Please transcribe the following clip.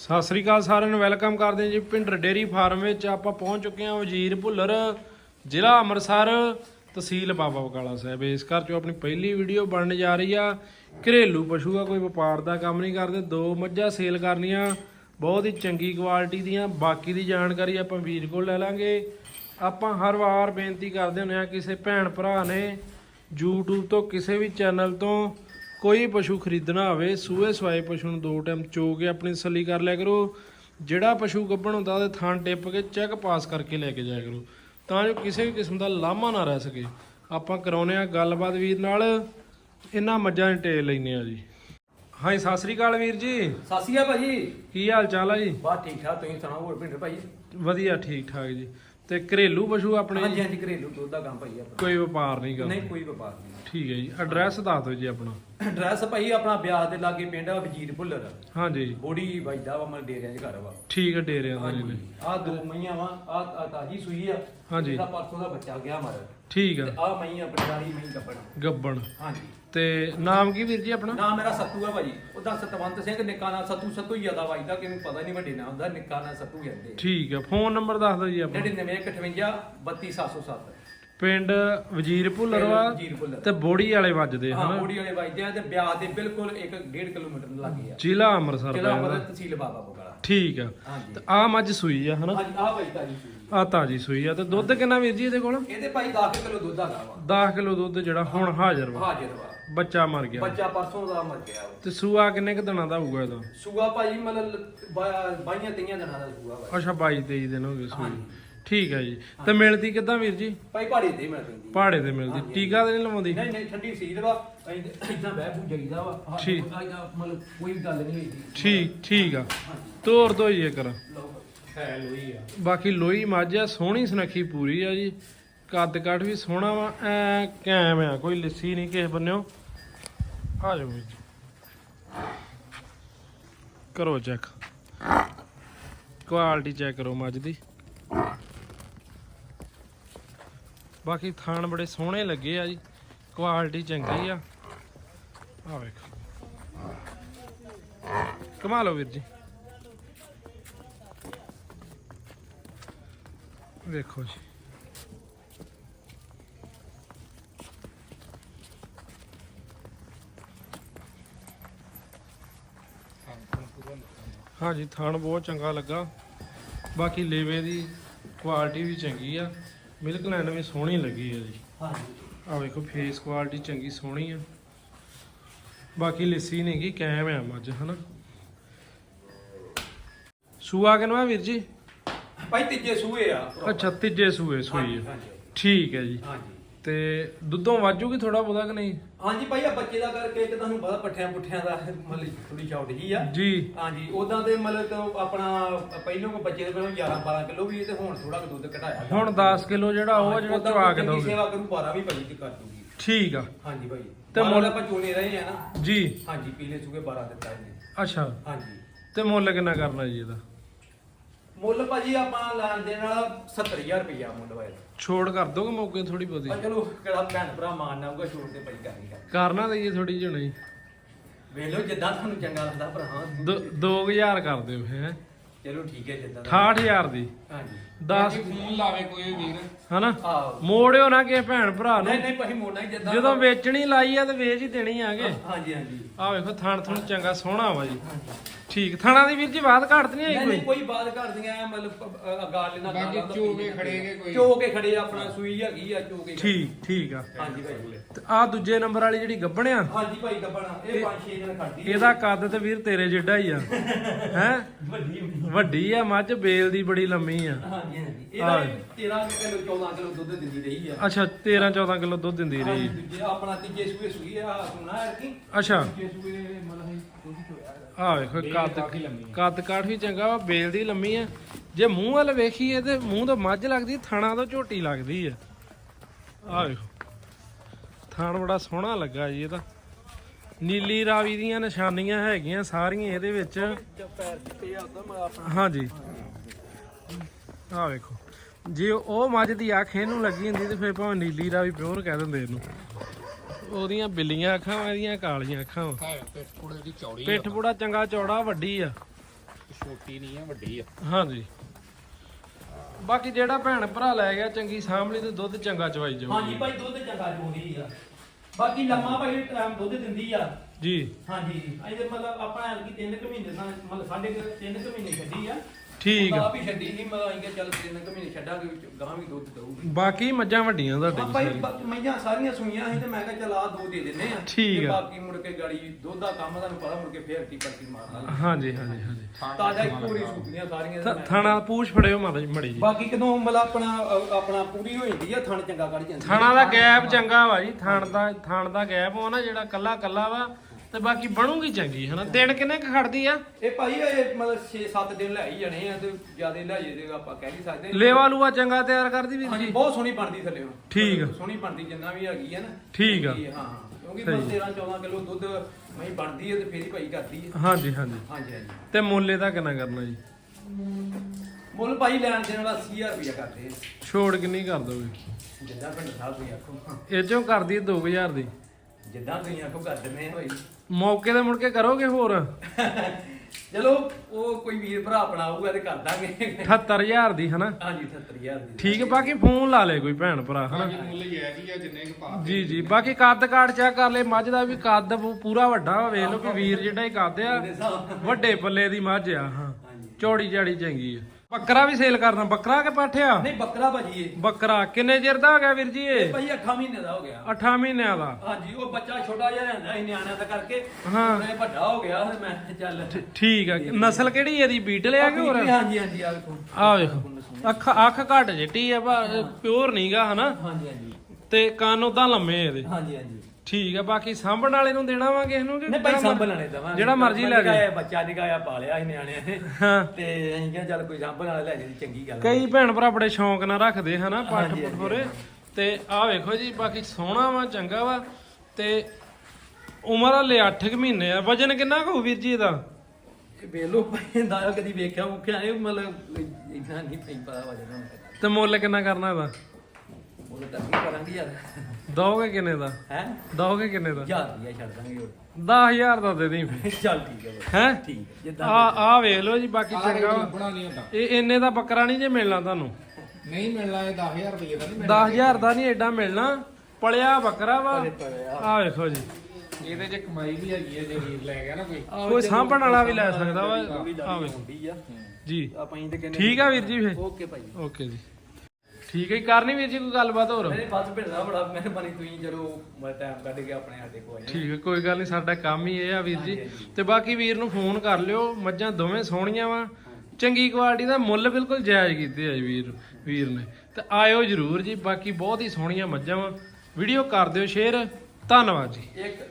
ਸਤਿ ਸ੍ਰੀ ਅਕਾਲ ਸਾਰਿਆਂ ਨੂੰ, ਵੈਲਕਮ ਕਰਦੇ ਹਾਂ ਜੀ ਪਿੰਡ ਡੇਰੀ ਫਾਰਮ ਵਿੱਚ। ਆਪਾਂ ਪਹੁੰਚ ਚੁੱਕੇ ਹਾਂ ਵਜ਼ੀਰ ਭੁੱਲਰ, ਜ਼ਿਲ੍ਹਾ ਅੰਮ੍ਰਿਤਸਰ, ਤਹਿਸੀਲ ਬਾਬਾ ਬਕਾਲਾ ਸਾਹਿਬ। ਇਸ ਘਰ ਚੋਂ ਆਪਣੀ ਪਹਿਲੀ ਵੀਡੀਓ ਬਣਨ ਜਾ ਰਹੀ ਆ। ਘਰੇਲੂ ਪਸ਼ੂ ਆ, ਕੋਈ ਵਪਾਰ ਦਾ ਕੰਮ ਨਹੀਂ ਕਰਦੇ। ਦੋ ਮੱਝਾਂ ਸੇਲ ਕਰਨੀਆਂ, ਬਹੁਤ ਹੀ ਚੰਗੀ ਕੁਆਲਿਟੀ ਦੀਆਂ। ਬਾਕੀ ਦੀ ਜਾਣਕਾਰੀ ਆਪਾਂ ਵੀਰ ਕੋਲ ਲੈ ਲਾਂਗੇ। ਆਪਾਂ ਹਰ ਵਾਰ ਬੇਨਤੀ ਕਰਦੇ ਹੁੰਦੇ ਆ ਕਿਸੇ ਭੈਣ ਭਰਾ ਨੇ YouTube ਤੋਂ, ਕਿਸੇ ਵੀ ਚੈਨਲ ਤੋਂ ਕੋਈ ਪਸ਼ੂ ਖਰੀਦਣਾ ਹੋਵੇ ਸੂਏ ਸਵਾਏ ਪਸ਼ੂ ਨੂੰ ਦੋ ਟਾਈਮ ਚੋ ਕੇ ਆਪਣੀ ਤਸੱਲੀ ਕਰ ਲਿਆ ਕਰੋ। ਜਿਹੜਾ ਪਸ਼ੂ ਗੱਭਣ ਹੁੰਦਾ ਉਹਦੇ ਥਾਂ ਟਿੱਪ ਕੇ ਚੈੱਕ ਪਾਸ ਕਰਕੇ ਲੈ ਕੇ ਜਾਇਆ ਕਰੋ। ਤਾਂ ਜੋ ਕਿਸੇ ਵੀ ਕਿਸਮ ਦਾ ਲਾਮਾ ਨਾ ਰਹਿ ਸਕੇ। ਆਪਾਂ ਕਰਾਉਨੇ ਆ ਗੱਲਬਾਤ ਵੀਰ ਨਾਲ। ਇਹਨਾਂ ਮੱਝਾਂ ਦੀ ਟੇਲ ਲੈਨੇ ਆ ਜੀ। ਹਾਂਜੀ ਸਤਿ ਸ੍ਰੀ ਅਕਾਲ ਵੀਰ ਜੀ। ਸਤਿ ਸ਼੍ਰੀ ਅਕਾਲ ਭਾਜੀ। ਕੀ ਹਾਲ ਚਾਲ ਆ ਜੀ? ਬਾਤ ਠੀਕ ਠਾਕ ਤੁਸੀਂ ਸੁਣਾਓ ਹੋਰ ਭਿੰਦਰ ਭਾਈ ਵਧੀਆ ਠੀਕ ਠਾਕ ਜੀ। ਤੇ ਘਰੇਲੂ ਪਸ਼ੂ ਆਪਣੇ ਹਾਂਜੀ ਹਾਂਜੀ ਘਰੇਲੂ ਦੁੱਧ ਦਾ ਕੰਮ ਭਾਈ ਆਪਣਾ। ਕੋਈ ਵਪਾਰ ਨਹੀਂ ਨਹੀਂ ਕਰਦਾ ਕੋਈ ਵਪਾਰ ਨਹੀਂ। ਠੀਕ ਹੈ ਜੀ ਐਡਰੈਸ ਦੱਸ ਦਿਓ ਜੀ ਆਪਣਾ। ਐਡਰੈਸ ਭਾਈ ਆਪਣਾ ਬਿਆਸ ਦੇ ਲਾਗੇ ਪਿੰਡ ਆ ਵਜੀਰ ਭੁੱਲਰ। ਹਾਂਜੀ। ਬੋੜੀ ਵੱਜਦਾ ਵਾ ਮਨ ਡੇਰਿਆਂ ਦੇ ਘਰ ਵਾ। ਠੀਕ ਹੈ ਡੇਰਿਆਂ ਦਾ ਜੀ। ਆ ਦੋ ਮਈਆਂ ਵਾ ਆ ਤਾਜੀ ਸੂਈ ਆ। ਹਾਂਜੀ। ਇਹਦਾ ਪਰਸੋਂ ਦਾ ਬੱਚਾ ਗਿਆ ਮਾਰ ਠੀਕ ਆ। ਆ ਮਈ ਆਪਣੀ ਸਾਰੀ ਮਈ ਕੱਪੜ ਗੱਬਣ। ਹਾਂਜੀ। ਤੇ ਨਾਮ ਕੀ ਵੀਰ ਜੀ ਆਪਣਾ? ਨਾਮ ਮੇਰਾ ਸੱਤੂ ਆ ਭਾਜੀ। ਉਹਦਾ ਸਤਵੰਤ ਸਿੰਘ ਨਿੱਕਾ ਨਾਂ ਸੱਤੂ ਸੱਤੂ ਹੀ ਜ਼ਿਆਦਾ ਵੱਜਦਾ ਕਿਨੂੰ ਪਤਾ ਨਹੀਂ ਵੱਡੇ ਨਾਮ ਦਾ ਨਿੱਕਾ ਨਾਂ ਸੱਤੂ ਕਹਿੰਦੇ ਠੀਕ ਆ ਫੋਨ ਨੰਬਰ ਦੱਸ ਦਿਓ ਜੀ ਆਪਣਾ। 9958 32707 ਪਿੰਡ ਵਜ਼ੀਰ ਭੁੱਲਰਵਾ ਵਜ਼ੀਰ ਭੁੱਲਰ। ਤੇ ਬੋੜੀ ਵਾਲੇ ਵੱਜਦੇ ਹਾਂ ਹਨਾ? ਬੋੜੀ ਵਾਲੇ ਵੱਜਦੇ ਆ ਤੇ ਬਿਆਸ ਦੇ ਬਿਲਕੁਲ 1.5 ਕਿਲੋਮੀਟਰ ਨੂੰ ਲੱਗੇ ਆ ਜ਼ਿਲ੍ਹਾ ਅੰਮ੍ਰਿਤਸਰ ਜ਼ਿਲ੍ਹਾ ਪੈਂਦਾ ਅੰਮ੍ਰਿਤ ਤਹਿਸੀਲ ਬਾਬਾ ਬਕਾਲਾ ਠੀਕ ਆ। ਹਾਂਜੀ। ਤੇ ਆ ਮੱਝ ਸੂਈ ਆ ਹਨਾ? ਹਾਂਜੀ ਆ ਭਾਈ ਤਾਜੀ ਸੂਈ ਆ। ਤਾਜੀ ਸੂਈ ਆ। ਤੇ ਦੁੱਧ ਕਿੰਨਾ ਵੀਰ ਜੀ ਇਹਦੇ ਕੋਲ? ਇਹਦੇ ਭਾਈ 10 ਕਿਲੋ ਦੁੱਧ ਹੈਗਾ ਵਾ 10 ਕਿਲੋ ਦੁੱਧ ਜਿਹੜਾ ਹੁਣ ਹਾਜ਼ਰ ਵਾ। ਹਾਜ਼ਰ ਵਾ। ਬੱਚਾ ਮਰ ਗਿਆ। ਬੱਚਾ ਪਰਸੋਂ ਦਾ ਮਰ ਗਿਆ ਵਾ। ਤੇ ਸੂਆ ਕਿੰਨੇ ਕੁ ਦਿਨਾਂ ਦਾ ਹੋਊਗਾ ਇਹਦਾ? ਸੂਆ ਭਾਈ ਮਤਲਬ ਬਾਈਆਂ ਤੀਆਂ ਦਿਨਾਂ ਦਾ ਸੂਆ ਵਾ ਅੱਛਾ 22 23 ਦਿਨ ਹੋ ਗਏ ਸੂਈ ਹਾਂਜੀ। ਠੀਕ ਆ ਜੀ। ਤੇ ਮਿਲਦੀ ਕਿੱਦਾਂ ਵੀਰ ਜੀ? ਭਾਈ ਪਹਾੜੀ ਤੇ ਹੀ ਮਿਲ ਪਹਾੜੇ ਤੇ ਮਿਲਦੀ। ਟੀਕਾ ਤੇ ਨਹੀਂ ਲਵਾਉਂਦੀ? ਨਹੀਂ ਨਹੀਂ ਠੰਡੀ ਸੀਲ ਵਾ। ਇਦਾਂ ਬਹਿ ਬੂ ਜਾਈਦਾ ਵਾ। ਠੀਕ। ਮਤਲਬ ਕੋਈ ਗੱਲ ਨਹੀਂ ਹੋਈ। ਠੀਕ ਠੀਕ ਆ। ਤੋਰ ਦੋ ਜੀ ਕਰ ਲਓ ਹੈ ਲੋਈ ਆ। ਬਾਕੀ ਲੋਈ ਮੱਝ ਆ ਸੋਹਣੀ ਸੁਨੱਖੀ ਪੂਰੀ ਆ ਜੀ। ਕੱਦ ਕੱਟ ਵੀ ਸੋਹਣਾ ਵਾ ਐ ਕੈਮ ਆ ਕੋਈ ਲਿੱਸੀ ਨਹੀਂ ਕਿਸੇ ਬੰਨਿਓ। ਆ ਜਾਓ ਵੀਰ ਜੀ। ਕਰੋ ਚੈੱਕ। ਕੁਆਲਿਟੀ ਚੈੱਕ ਕਰੋ ਮੱਝ ਦੀ। ਬਾਕੀ ਥਾਣ ਬੜੇ ਸੋਹਣੇ ਲੱਗੇ ਆ ਜੀ। ਕੁਆਲਿਟੀ ਚੰਗੀ ਆ। ਆ ਵੇਖੋ। ਕਮਾ ਲਓ ਵੀਰ ਜੀ। ਵੇਖੋ ਜੀ। ਹਾਂਜੀ ਥਣ ਬਹੁਤ ਚੰਗਾ ਲੱਗਾ। ਬਾਕੀ ਲੇਵੇ ਦੀ ਕੁਆਲਿਟੀ ਵੀ ਚੰਗੀ ਆ। ਮਿਲਕ ਲੈਂਡ ਵੀ ਸੋਹਣੀ ਲੱਗੀ ਆ ਜੀ। ਹਾਂਜੀ। ਆ ਵੇਖੋ ਫੇਸ ਕੁਆਲਿਟੀ ਚੰਗੀ ਸੋਹਣੀ ਆ। ਬਾਕੀ ਲਿੱਸੀ ਨਹੀਂ ਗੀ ਕਾਇਮ ਆ ਮੱਝ ਹਨਾ? ਸੂਆ ਕਿਨਵਾ ਵੀਰ ਜੀ? ਭਾਈ ਤੀਜੇ ਸੂਏ ਆ। ਅੱਛਾ ਤੀਜੇ ਸੂਏ ਸੂਈ ਆ। ਹਾਂਜੀ ਠੀਕ ਹੈ ਜੀ। ਹਾਂਜੀ। ਤੇ ਦੁੱਧੋਂ ਵਾਜੂਗੀ ਥੋੜਾ ਬਹੁਤਾ ਕਿ ਨਹੀਂ? ਹਾਂਜੀ ਭਾਈ ਆ ਬੱਚੇ ਦਾ ਕਰਕੇ ਤੇ ਤੁਹਾਨੂੰ ਪਤਾ ਪੱਠਿਆਂ ਪੁੱਠਿਆਂ ਦਾ ਮਤਲਬ ਥੋੜੀ ਚੌੜ ਜੀ ਆ। ਜੀ। ਹਾਂਜੀ ਉਦਾਂ ਤੇ ਮਤਲਬ ਕਿ ਆਪਣਾ ਪਹਿਲੋਂ ਕੋ ਬੱਚੇ ਦੇ ਪਹਿਲੋਂ 11 12 ਕਿਲੋ ਵੀ ਤੇ ਹੁਣ ਥੋੜਾ ਦੁੱਧ ਘਟਾਇਆ। ਹੁਣ 10 ਕਿਲੋ ਜਿਹੜਾ ਉਹ ਜਿਹੜਾ ਚਵਾ ਕੇ ਦੋਗੇ ਸੇਵਾ ਕਰੂ 12 ਵੀ ਭਾਜੀ ਤੇ ਕਰ ਦੂਗੀ ਠੀਕ ਆ। ਹਾਂਜੀ ਭਾਈ ਤੇ ਤੇ ਮੁੱਲ- ਆਪਾਂ ਚੋਲੇ ਰਹੇ ਆ ਨਾ। ਜੀ। ਹਾਂਜੀ ਪੀਲੇ ਸੁਗੇ 12 ਦਿੱਤਾ ਇਹਨੇ। ਅੱਛਾ। ਹਾਂਜੀ। ਤੇ ਮੁੱਲ ਕਿੰਨਾ ਕਰਨਾ ਜੀ ਇਹਦਾ? ਮੁੱਲ ਭਾਜੀ ਆਪਾਂ ਲੈਣ ਦੇਣ ਵਾਲਾ 70000 ਰੁਪਇਆ ਮੁੱਲ ਹੋਇਆ। ਛੋੜ ਕਰ ਦੋਗੇ ਮੌਕੇ ਥੋੜੀ ਬਹੁਤੀ? ਪਰ ਚਲੋ ਕਿਹੜਾ ਭੈਣ ਭਰਾ ਮਾਨਣਾ ਹੋਊਗਾ ਛੋੜ ਤੇ ਭਾਈ ਕਰਨੀ ਕਰ। ਕਰਨਾ ਦਈਏ ਥੋੜੀ ਜਿਹੀ ਨਹੀਂ ਵੇਖ ਲਓ ਜਿੱਦਾਂ ਤੁਹਾਨੂੰ ਚੰਗਾ ਲੱਗਦਾ ਭਰਾ। 2000 ਕਰ ਦਿਓ ਹੈ। ਚਲੋ ਠੀਕ ਹੈ ਜਿੱਦਾਂ ਦਾ 68000 ਦੀ। ਹਾਂਜੀ। 10 ਫੋਨ ਲਾਵੇ ਕੋਈ ਵੀਰ। ਹਨਾ? ਆਹੋ। ਮੋੜਿਓ ਨਾ ਕਿਸੇ ਭੈਣ ਭਰਾ ਨੂੰ। ਨਹੀਂ ਨਹੀਂ ਭਾਈ ਮੋੜਨਾ ਹੀ ਜਿੱਦਾਂ ਜਦੋਂ ਵੇਚਣੀ ਲਾਈ ਆ ਤੇ ਵੇਚ ਹੀ ਦੇਣੀ ਆਗੇ। ਹਾਂਜੀ ਹਾਂਜੀ। ਆ ਵੇਖੋ ਥਣ ਥਣ ਚੰਗਾ ਸੋਹਣਾ ਵਾ ਜੀ। ਠੀਕ ਥਣਾ ਦੀ ਵੀਰ ਜੀ ਬਾਤ ਘਾਟ ਨਹੀਂ ਆਈ ਨਹੀਂ ਕੋਈ? ਕੋਈ ਬਾਤ ਕਰਦੀਆਂ ਮਤਲਬ ਗਾਲ ਲੈਣਾ ਬਾਕੀ ਚੋਗੇ ਖੜੇਗੇ ਕੋਈ। ਚੋ ਕੇ ਖੜੇ ਆ, ਆਪਣਾ ਸੂਈ ਹੈਗੀ ਆ ਚੋ ਕੇ ਖੜੇ। ਠੀਕ ਠੀਕ ਆ। ਹਾਂਜੀ ਭਾਈ। ਤੇ ਆ ਦੂਜੇ ਨੰਬਰ ਵਾਲੀ ਜਿਹੜੀ ਗੱਬਣਿਆ? ਹਾਂਜੀ ਭਾਈ ਗੱਬਣਾ। ਇਹ 5-6 ਦਿਨ ਖੜਦੀ। ਇਹਦਾ ਕੱਦ ਤੇ ਵੀਰ ਤੇਰੇ ਜਿੱਡਾ ਹੀ ਆ। ਹੈ? ਵੱਡੀ। ਵੱਡੀ ਆ ਮੱਝ ਬੇਲ ਦੀ ਬੜੀ ਲੰਮੀ ਆ। ਹਾਂਜੀ। ਇਹਦਾ ਵੀ 13 ਕਿਲੋ 14 ਕਿਲੋ ਦੁੱਧ ਦਿੰਦੀ ਰਹੀ ਆ। ਅੱਛਾ 13 14 ਕਿਲੋ ਦੁੱਧ ਦਿੰਦੀ ਹਾਂਜੀ, ਰਹੀ। ਦੂਜੇ ਆਪਣਾ ਤੀਜੇ ਸੂਏ ਸੂਈ ਆ ਸੁਣਾ ਹੈ ਕਿ ਅੱਛਾ। ਤੀਜੇ ਸੂਏ ਮਤਲਬ ਅਸੀਂ ਦੁੱਧ ਚੋਇਆ। ਆ ਵੇਖੋ ਬੇਲ ਕੱਦ ਕਾਫੀ ਲੰਮੀ ਆ। ਕੱਦ ਕਾਠ ਵੀ ਚੰਗਾ ਵਾ ਬੇਲ ਦੀ ਲੰਮੀ ਆ। ਜੇ ਮੂੰਹ ਵੱਲ ਵੇਖੀਏ ਤੇ ਮੂੰਹ ਤੋਂ ਮੱਝ ਲੱਗਦੀ ਥਣਾ ਤੋਂ ਝੋਟੀ ਲੱਗਦੀ ਆ। ਆ ਵੇਖੋ ਥਣ ਬੜਾ ਸੋਹਣਾ ਲੱਗਾ ਜੀ ਇਹਦਾ। ਨੀਲੀ ਰਾਵੀ ਦੀਆਂ ਨਿਸ਼ਾਨੀਆਂ ਹੈਗੀਆਂ ਸਾਰੀਆਂ ਇਹਦੇ ਵਿੱਚ। ਜਦ ਪੈਰ ਚਿੱਟੇ ਆ ਉਦੋਂ ਮੈਂ ਆਪਣਾ ਹਾਂਜੀ। ਆ ਵੇਖੋ। ਜੇ ਉਹ ਮੱਝ ਦੀ ਅੱਖ ਇਹਨੂੰ ਲੱਗੀ ਹੁੰਦੀ ਤੇ ਫਿਰ ਭਾਵੇਂ ਨੀਲੀ ਰਾਵੀ ਪਿਓਰ ਕਹਿ ਦਿੰਦੇ ਇਹਨੂੰ। ਉਹਦੀਆਂ ਬਿੱਲੀਆਂ ਅੱਖਾਂ ਵਾ ਇਹਦੀਆਂ ਕਾਲੀਆਂ ਅੱਖਾਂ ਵਾ। ਹੈ ਪਿੱਠ ਪੁੜੇ ਦੀ ਚੌੜੀ। ਪਿੱਠ ਪੂੜਾ ਚੰਗਾ ਚੌੜਾ ਵੱਡੀ ਆ। ਛੋਟੀ ਨਹੀਂ ਆ ਵੱਡੀ ਆ। ਹਾਂਜੀ। ਬਾਕੀ ਜਿਹੜਾ ਭੈਣ ਭਰਾ ਲੈ ਗਿਆ ਚੰਗੀ ਸਾਂਭਲੀ ਤੇ ਦੁੱਧ ਚੰਗਾ ਚਵਾਈ ਹਾਂਜੀ ਜਾਊਗੀ ਭਾਈ ਦੁੱਧ ਚੰਗਾ ਚੋਂਦੀ ਆ। ਬਾਕੀ ਲੰਮਾ ਭਾਈ ਟਾਈਮ ਦੁੱਧ ਦਿੰਦੀ ਆ। ਜੀ। ਹਾਂਜੀ ਇਹਦੇ ਮਤਲਬ ਆਪਣਾ ਐਲਕੀ 3 ਕੁ ਮਹੀਨੇ ਨਾਲ ਮਤਲਬ ਸਾਢੇ 3 ਕੁ ਮਹੀਨੇ ਛੱਡੀ ਆ। ਠੀਕ ਆ ਆਪ ਹੀ ਛੱਡੀ ਸੀ ਮਤਲਬ ਅਸੀਂ ਕਿਹਾ ਚੱਲ 3 ਕੁ ਮਹੀਨੇ ਛੱਡਾਂਗੇ ਗਾਂ ਵੀ ਦੁੱਧ ਦਊਗੀ ਬਾਕੀ ਮੱਝਾਂ ਵੱਡੀਆਂ ਤੁਹਾਡੇ ਚ ਭਾਈ ਸਾਰੀਆਂ। ਮਈਆਂ ਸਾਰੀਆਂ ਸੁਈਆਂ ਸੀ ਤੇ ਮੈਂ ਕਿਹਾ ਚੱਲ ਆ ਦੋ ਦੇ ਦਿੰਨੇ ਆ ਠੀਕ ਤੇ ਆ। ਬਾਕੀ ਮੁੜ ਕੇ ਗਾੜੀ ਦੁੱਧ ਦਾ ਕੰਮ ਤੁਹਾਨੂੰ ਪਤਾ ਮੁੜ ਕੇ ਫੇਰ ਕੀ ਪਰਤੀ ਮਾਰਨਾ ਹਾਂਜੀ ਹਾਂਜੀ ਹਾਂਜੀ ਤਾਜ਼ਾ ਹੀ ਪੂਰੀ ਸੁੱਕੀਆਂ ਸਾਰੀਆਂ ਤੇ ਥ- ਮੈਂ- ਥਾਣਾ ਪੂਛ ਫੜਿਓ ਮਾਤਾ ਜੀ ਮੜੀ ਜੀ ਬਾਕੀ ਕਦੋਂ ਮਤਲਬ ਆਪਣਾ ਅ- ਆਪਣਾ ਪੂਰੀ ਹੋ ਜਾਂਦੀ ਆ ਥਣ ਚੰਗਾ ਕੱਢ ਜਾਂਦੀ ਆ। ਥਾਣਾ ਦਾ ਗੈਪ ਚੰਗਾ ਵਾ ਜੀ ਥਾਣ ਦਾ ਥਾਣ ਦਾ ਗੈਪ ਹੋ ਨਾ ਜਿਹੜਾ ਕੱਲਾ ਕੱਲਾ ਵਾ ਤੇ ਬਾਕੀ ਬਣੂਗੀ ਚੰਗੀ ਹਨਾ? ਦਿਨ ਕਿੰਨੇ ਕੁ ਖੜਦੀ ਆ? ਇਹ ਭਾਈ ਇਹ ਮਤਲਬ 6-7 ਦਿਨ ਲੈ ਹੀ ਜਾਣੇ ਆ ਤੇ ਜ਼ਿਆਦਾ ਲੈ ਜੇ ਤੇ ਆਪਾਂ ਕਹਿ ਨਹੀਂ ਸਕਦੇ। ਲੇਵਾ ਲੂਆ ਚੰਗਾ ਤਿਆਰ ਕਰਦੀ ਵੀਰ ਹਾਂਜੀ ਬਹੁਤ ਸੋਹਣੀ ਬਣਦੀ ਥੱਲੇ ਠੀਕ ਆ। ਸੋਹਣੀ ਬਣਦੀ ਜਿੰਨਾ ਵੀ ਹੈਗੀ ਆ ਨਾ। ਠੀਕ ਆ। ਹਾਂ ਕਿਉਂਕਿ। ਬਸ 13-14 ਕਿਲੋ ਦੁੱਧ ਮਹੀਂ ਬਣਦੀ ਹੈ ਤੇ ਫੇਰ ਹੀ ਭਾਈ ਕਰਦੀ ਹੈ ਹਾਂਜੀ ਹਾਂਜੀ। ਹਾਂਜੀ ਹਾਂਜੀ। ਤੇ ਮੁੱਲੇ ਦਾ ਕਿੰਨਾ ਕਰਨਾ ਜੀ? ਮੁੱਲ ਭਾਈ ਲੈਣ ਦੇਣ ਵਾਲਾ 80000 ਰੁਪਇਆ ਕਰਦੇ ਆ। ਛੋੜ ਕਿੰਨੀ ਕਰ ਦੋਗੇ? ਜਿੱਦਾਂ ਪਿੰਡ ਸਾਹਿਬ ਤੁਸੀਂ ਆਖੋ। ਇਹ ਚੋਂ ਕਰਦੀ 2000 ਦੀ ਜਿੱਦਾਂ ਤੁਸੀਂ ਆਖੋ ਕਰ ਦਿੰਦੇ ਆ ਭਾਈ ਮੌਕੇ ਤੇ ਮੁੜ ਕੇ ਕਰੋਗੇ ਹੋਰ? ਚਲੋ ਉਹ ਕੋਈ ਵੀਰ ਭਰਾ ਬਣਾਊਗਾ ਤੇ ਕਰ ਦਾਂਗੇ। 78000 ਦੀ ਹਨਾ? ਹਾਂਜੀ 78000 ਦੀ। ਠੀਕ ਹੈ ਬਾਕੀ ਫੋਨ ਲਾ ਲੇ ਕੋਈ ਭੈਣ ਭਰਾ ਹਨਾ? ਮੁੱਲ ਹੀ ਹੈ ਜੀ ਆ ਜਿੰਨੇ ਕੁ ਪਾ ਜੀ ਜੀ ਬਾਕੀ ਕੱਦ ਕਾਠ ਚੈੱਕ ਕਰ ਲੈ ਮੱਝ ਦਾ ਵੀ ਕੱਦ ਪੂਰਾ ਵੱਡਾ ਵਾ ਵੇਖ ਲਓ ਕਿ ਵੀਰ ਜਿਹੜਾ ਹੀ ਕੱਦ ਆ ਵੱਡੇ ਪੱਲੇ ਦੀ ਮੱਝ ਆ ਹਾਂ। ਚੌੜੀ ਚਾੜੀ ਚੰਗੀ ਆ। ਬੱਕਰਾ ਵੀ ਸੇਲ ਕਰਨਾ ਬੱਕਰਾ ਕਿ ਪਾਠਿਆ? ਨਹੀਂ ਬੱਕਰਾ ਭਾਜੀ ਇਹ। ਬੱਕਰਾ ਕਿੰਨੇ ਚਿਰ ਦਾ ਹੋ ਗਿਆ ਵੀਰ ਜੀ ਇਹ? ਭਾਈ 8 ਮਹੀਨੇ ਦਾ ਹੋ ਗਿਆ। 8 ਮਹੀਨਿਆਂ ਦਾ। ਹਾਂਜੀ ਉਹ ਬੱਚਾ ਛੋਟਾ ਜਿਹਾ ਰਹਿੰਦਾ ਸੀ ਨਿਆਣਿਆਂ ਦਾ ਕਰਕੇ। ਹਾਂ। ਇਹ ਵੱਡਾ ਹੋ ਗਿਆ ਮੈਂ ਕਿਹਾ ਚੱਲ। ਠੀਕ ਆ ਨਸਲ ਕਿਹੜੀ ਇਹਦੀ? ਬੀਟਲ ਆ ਕਿ ਹੋਰ? ਹਾਂਜੀ ਹਾਂਜੀ ਆ ਵੇਖੋ। ਆ ਵੇਖੋ। ਅੱਖ ਅੱਖ ਘੱਟ ਜਿੱਟੀ ਆ ਪਿਓਰ ਨਹੀਂਗਾ ਹਨਾ? ਹਾਂਜੀ ਹਾਂਜੀ। ਤੇ ਕੰਨ ਉਦਾਂ ਲੰਮੇ ਇਹਦੇ। ਹਾਂਜੀ ਹਾਂਜੀ। ਠੀਕ ਆ ਬਾਕੀ ਸਾਂਭਣ ਵਾਲੇ ਨੂੰ ਦੇਣਾ ਵਾ ਕਿਸ ਨੂੰ ਕਿ ਨਹੀਂ ਭਾਈ ਸੰਭਲ ਲੈਣੇ ਦਵਾਂਗੇ। ਜਿਹੜਾ ਮਰਜ਼ੀ ਲੈ ਜਾਏ। ਬੱਚਾ ਨਿਗਾਇਆ ਪਾਲਿਆ ਸੀ ਨਿਆਣਿਆਂ ਨੇ। ਤੇ ਅਸੀਂ ਕਿਹਾ ਚੱਲ ਕੋਈ ਸੰਭਲ ਵਾਲਾ ਲੈ ਜੇ ਚੰਗੀ ਗੱਲ ਕਈ ਭੈਣ ਭਰਾ ਬੜੇ ਸ਼ੌਂਕ ਨਾਲ ਰੱਖਦੇ ਹਨਾ ਪੱਠ ਪਠੋਰੇ ਤੇ ਆਹ ਵੇਖੋ ਜੀ ਬਾਕੀ ਸੋਹਣਾ ਵਾ ਚੰਗਾ ਵਾ। ਤੇ ਉਮਰ ਹਲੇ 8 ਮਹੀਨੇ ਆ। ਵਜਨ ਕਿੰਨਾ ਕੁ ਵੀਰ ਜੀ ਇਹਦਾ? ਇਹ ਵੇਲੋ ਭਾਈ ਦਾ ਕਦੀ ਵੇਖਿਆ ਮੁਖਿਆ ਇਹ ਮਤਲਬ ਇਦਾਂ ਨਹੀਂ ਵਜਣਾ ਹੁੰਦਾ ਤੇ ਮੁੱਲ ਕਿੰਨਾ ਕਰਨਾ ਇਹਦਾ? ਉਹ ਤਾਂ ਕੀ ਕਰਾਂਗੇ ਯਾਰ। ਦੋਗੇ ਕਿੰਨੇ ਦਾ? ਹੈ? ਦੋਗੇ ਕਿੰਨੇ ਦਾ? ਯਾਰ ਦੀ ਛੱਡ ਦਾਂਗੇ ਹੋਰ। 10000 ਦਾ ਦੇ ਦੇਈਂ ਚੱਲ ਠੀਕ ਹੈ ਬਸ। ਹੈ? ਠੀਕ ਹੈ, ਜਿੱਦਾਂ ਆ ਆ ਵੇਖ ਲਓ ਜੀ ਬਾਕੀ ਆ ਚੰਗਾ ਵਾ। ਲੱਭਣਾ ਨਹੀਂ ਹੁੰਦਾ ਇਹ ਇੰਨੇ ਦਾ ਬੱਕਰਾ ਨਹੀਂ ਜੇ ਮਿਲਣਾ ਤੁਹਾਨੂੰ। ਨਹੀਂ ਮਿਲਣਾ ਇਹ 10000 ਰੁਪਏ ਦਾ ਨਹੀਂ 10000 ਦਾ ਨਹੀਂ ਐਡਾ ਮਿਲਣਾ। ਪਲਿਆ ਬੱਕਰਾ ਵਾ। ਆ ਵੇਖੋ ਜੀ। ਇਹਦੇ 'ਚ ਕਮਾਈ ਵੀ ਹੈਗੀ ਹੈ ਜੇ ਵੀਰ ਲੈ ਗਿਆ ਨਾ ਕੋਈ। ਕੋਈ ਸਾਂਭਣ ਵਾਲਾ ਵੀ ਲੈ ਸਕਦਾ ਵਾ। ਆ ਵੇਖੋ। ਹੁੰਦੀ ਆ। ਜੀ। ਆਪਾਂ ਇਹ ਤੇ ਕਹਿੰਦੇ ਠੀਕ ਆ ਵੀਰ ਜੀ ਫੇ ਓਕੇ ਭਾਈ। ਓਕੇ ਜੀ। ਠੀਕ ਹੈ ਜੀ, ਕਰਨੀ ਵੀਰ ਜੀ ਕੋਈ ਗੱਲਬਾਤ ਹੋਰ? ਮੇਰੇ ਬਸ ਭਿੜਦਾ ਬੜਾ ਮਿਹਰਬਾਨੀ ਤੁਸੀਂ ਚਲੋ ਮੈਂ ਟਾਈਮ ਕੱਢ ਕੇ ਆਪਣੇ ਸਾਡੇ ਕੋਲ ਆਏ। ਠੀਕ ਹੈ ਕੋਈ ਗੱਲ ਨਹੀਂ ਸਾਡਾ ਕੰਮ ਹੀ ਇਹ ਆ ਵੀਰ ਜੀ। ਤੇ ਬਾਕੀ ਵੀਰ ਨੂੰ ਫੋਨ ਕਰ ਲਿਓ ਮੱਝਾਂ ਦੋਵੇਂ ਸੋਹਣੀਆਂ ਵਾ। ਚੰਗੀ ਕੁਆਲਿਟੀ ਦਾ ਮੁੱਲ ਬਿਲਕੁਲ ਜਾਇਜ਼ ਕੀਤੇ ਆ ਜੀ ਵੀਰ ਵੀਰ ਨੇ। ਤੇ ਆਇਓ ਜਰੂਰ ਜੀ ਬਾਕੀ ਬਹੁਤ ਹੀ ਸੋਹਣੀਆਂ ਮੱਝਾਂ ਵਾ। ਵੀਡੀਓ ਕਰ ਦਿਓ ਸ਼ੇਅਰ। ਧੰਨਵਾਦ ਜੀ। ਇੱਕ